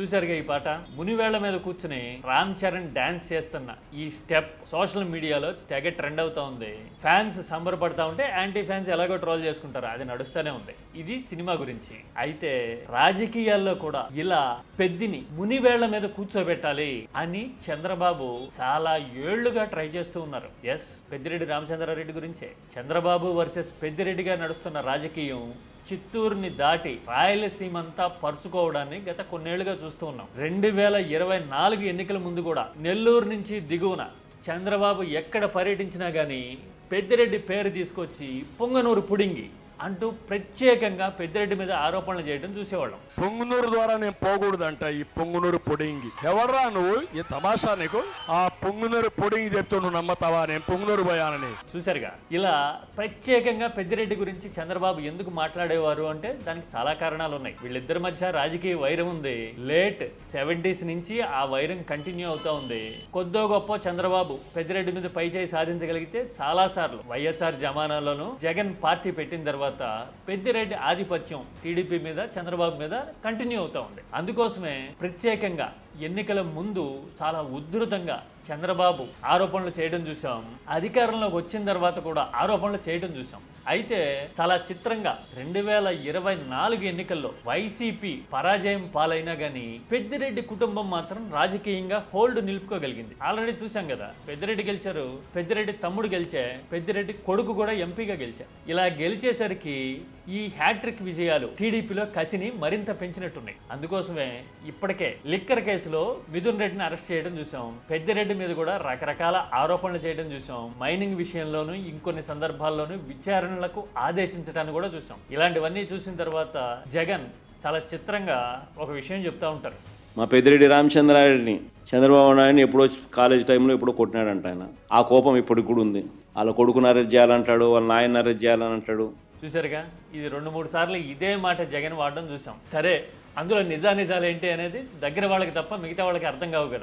చూశారుగా ఈ పాట? మునివేళ్ళ మీద కూర్చుని రామ్ చరణ్ డాన్స్ చేస్తున్న ఈ స్టెప్ సోషల్ మీడియాలో తెగ ట్రెండ్ అవుతా ఉంది. ఫ్యాన్స్ సంబరపడతా ఉంటే యాంటీ ఫ్యాన్స్ ఎలాగో ట్రోల్ చేసుకుంటారు. అది నడుస్తూనే ఉంది. ఇది సినిమా గురించి. అయితే రాజకీయాల్లో కూడా ఇలా పెద్దిని మునివేళ్ళ మీద కూర్చోబెట్టాలి అని చంద్రబాబు చాలా ఏళ్ళుగా ట్రై చేస్తూ ఉన్నారు. ఎస్ పెద్దిరెడ్డి రామచంద్రారెడ్డి గురించే. చంద్రబాబు వర్సెస్ పెద్దిరెడ్డిగా నడుస్తున్న రాజకీయం చిత్తూరుని దాటి రాయలసీమ అంతా పరుచుకోవడాన్ని గత కొన్నేళ్ళుగా చూస్తూ ఉన్నాం. రెండు వేల ఇరవై నాలుగు ఎన్నికల ముందు కూడా నెల్లూరు నుంచి దిగువన చంద్రబాబు ఎక్కడ పర్యటించినా కానీ పెద్దిరెడ్డి పేరు తీసుకొచ్చి పొంగనూరు పుడింగి అంటూ ప్రత్యేకంగా పెద్దిరెడ్డి మీద ఆరోపణలు చేయడం చూసేవాళ్ళం. పొంగునూరు ద్వారా నేను పోకూడదంట ఈ పొంగునూరు పొడింగి. ఎవర్రా నువ్వు? ఈ తమాషా నీకు? ఆ పొంగునూరు పొడింగి చెప్తూ నువ్వు నమ్మతావా? నేను పొంగునూరు పోయానని. చూశారుగా. ఇలా ప్రత్యేకంగా పెద్దిరెడ్డి గురించి చంద్రబాబు ఎందుకు మాట్లాడేవారు అంటే దానికి చాలా కారణాలు ఉన్నాయి. వీళ్ళిద్దరి మధ్య రాజకీయ వైరం ఉంది. లేట్ సెవెంటీస్ నుంచి ఆ వైరం కంటిన్యూ అవుతా ఉంది. కొద్దో గొప్ప చంద్రబాబు పెద్దిరెడ్డి మీద పై చేయి సాధించగలిగితే చాలా సార్లు వైఎస్ఆర్ జమానాలోను జగన్ పార్టీ పెట్టిన తర్వాత పెద్దిరెడ్డి ఆధిపత్యం టీడీపీ మీద చంద్రబాబు మీద కంటిన్యూ అవుతూ ఉంది. అందుకోసమే ప్రత్యేకంగా ఎన్నికల ముందు చాలా ఉధృతంగా చంద్రబాబు ఆరోపణలు చేయడం చూసాం అధికారంలోకి వచ్చిన తర్వాత కూడా ఆరోపణలు చేయడం చూసాం అయితే చాలా చిత్రంగా రెండు వేల ఇరవై నాలుగు ఎన్నికల్లో వైసీపీ పరాజయం పాలైనా కానీ పెద్దిరెడ్డి కుటుంబం మాత్రం రాజకీయంగా హోల్డ్ నిలుపుకోగలిగింది. ఆల్రెడీ చూసాం కదా పెద్దిరెడ్డి గెలిచారు పెద్దిరెడ్డి తమ్ముడు గెలిచే పెద్దిరెడ్డి కొడుకు కూడా ఎంపీగా గెలిచారు ఇలా గెలిచేసరికి ఈ హ్యాట్రిక్ విజయాలు టీడీపీలో కసిని మరింత పెంచినట్టున్నాయి. అందుకోసమే ఇప్పటికే లిక్కర్ కేసులో మిథున్ రెడ్డిని అరెస్ట్ చేయడం చూసాం పెద్దిరెడ్డి మీద కూడా రకరకాల ఆరోపణలు చేయడం చూసాం మైనింగ్ విషయంలోనూ ఇంకొన్ని సందర్భాల్లోనూ విచారణలకు ఆదేశించడాన్ని కూడా చూసాం ఇలాంటివన్నీ చూసిన తర్వాత జగన్ చాలా చిత్రంగా ఒక విషయం చెప్తా ఉంటారు. మా పెద్దిరెడ్డి రామచంద్రారెడ్డిని చంద్రబాబు నాయుడిని ఎప్పుడో కాలేజ్ టైంలో ఎప్పుడో కొట్టినాడంట ఆయన. ఆ కోపం ఇప్పటికి కూడా ఉంది. వాళ్ళ కొడుకుని అరెస్ట్ చేయాలంటాడు వాళ్ళ నాయన్ని అరెస్ట్ చేయాలని అంటాడు చూసారుగా ఇది రెండు మూడు సార్లు ఇదే మాట జగన్ వాడడం చూసాం సరే అందులో నిజా నిజాలు ఏంటి అనేది దగ్గర వాళ్ళకి తప్ప మిగతా వాళ్ళకి అర్థం కావు కదా.